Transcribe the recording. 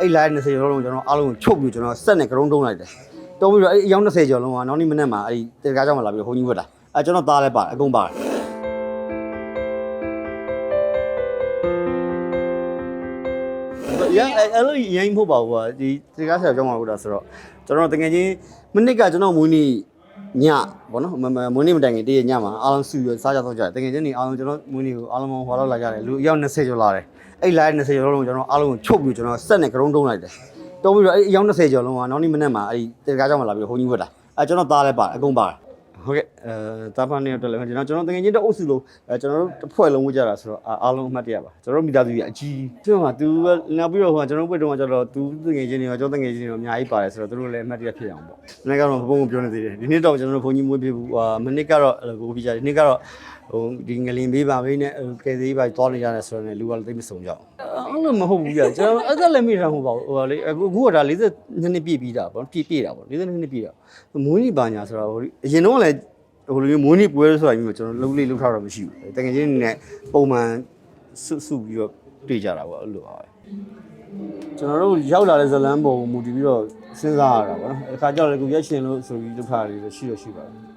အဲ့ line 20ကျော်လုံးကျွန်တော်အားလုံးကိုချုပ်ပြီးကျွန်တော်ဆက်နဲ့ကရုံးတုံးလိုက်တယ်တုံးပြီးတော့အဲ့အယောက်20ကျော်လုံးကနောက်နေ့မနေ့မှအဲ့ဒီတေကားကြောင့်မလာပြီးတော့ဘုန်းကြီးဝတ်တာအဲ့ကျွန်တော်သားလည်းပါတယ်အကုန်ပါတယ်ရအဲ့အဲ့လိုရင်မဟုတ်ပါဘူးကွာဒီတေကားဆရာကြောင့်မဟုတ်တာဆိုတော့ကျွန်တော်တကယ်ချင်းမနစ်ကကျွန်တော်မွေးနေ့ ညဗောနော်မမမွေးနေ့မတိုင်ခင်တည့်ရညမှာအားလုံးစုရစားကြတော့ကြတယ်တကယ်ချင်းနေအားလုံးကျွန်တော်မွေးနေ့ကိုအားလုံးဟောလောက်လာကြတယ်လူအယောက်20ကျော်လာတယ်အဲ့ line 20ကျော်လုံးကျွန်တော်အားလုံးကိုချုပ်ပြီးကျွန်တော်ဆက်နဲ့ကရုံးတုံးလိုက်တယ်တုံးပြီးတော့အဲ့အယောက်20ကျော်လုံးကနောက်နေ့မနေ့မှအဲ့ဒီတေကားကြောင့်မလာပြီးတော့ဘုန်းကြီးဝတ်တာအဲ့ကျွန်တော်သားလည်းပါတယ်အကုန်ပါတယ် ဟုတ်ကဲ့အဲတာဖာနေတော့လည်းကျွန်တော်ကျွန်တော်တကယ်ချင်းတော့အုပ်စုလုံးအဲကျွန်တော်တို့တစ်ဖွဲ့လုံးဝကြတာဆိုတော့အာအားလုံးအမှတ်တရပါကျွန်တော်တို့မိသားစုကြီးအကြီးကျွန်တော်ကသူကနောက်ပြီးတော့ဟိုကကျွန်တော်တို့ဘက်တုန်းကကျတော့သူတငယ်ချင်းတွေရောကျွန်တော်တငယ်ချင်းတွေရောအများကြီးပါတယ်ဆိုတော့သူတို့လည်းအမှတ်တရဖြစ်အောင်ပေါ့ဒီနေ့ကတော့ဘုံဘုံပြောနေသေးတယ်ဒီနေ့တော့ကျွန်တော်တို့ဘုံကြီးမွေးပြဘူးဟာမနစ်ကတော့အဲ့လိုကိုပြကြဒီနေ့ကတော့ဟိုဒီငလင်ပေးပါဘေးနဲ့ကယ်သေးပါသွားနေရတယ်ဆိုတော့လည်းလူကလည်းသိမစုံကြအောင်အဲ့လိုမဟုတ်ဘူးကြာကျွန်တော်အဲ့ဒါလည်းမိတာမဟုတ်ပါဘူးဟိုလေအခုအခုကဒါ42နှစ်ပြည့်ပြီးတာပေါ့ပြည့်ပြည့်တာပေါ့42နှစ်ပြည့်တာမွေးနေ့ပါညာဆိုတော့ဟိုအရင်တော့လည်း ဟိုလိုမျိုးမွေးနေ့ပွဲဆိုတာမျိုးကျွန်တော်လုံးလေးလှုပ်ထားတော့မရှိဘူးတကယ်ချင်းနဲ့ပုံမှန်စုစုပြီးတော့တွေ့ကြတာပေါ့အဲ့လိုပါပဲကျွန်တော်တို့ရောက်လာတဲ့ဇလန်းပုံမူတည်ပြီးတော့စဉ်းစားရတာပေါ့နော်အခါကျတော့လည်းကိုရက်ရှင်လို့ဆိုပြီးလှုပ်ထားတယ်လို့ရှိရရှိပါတယ်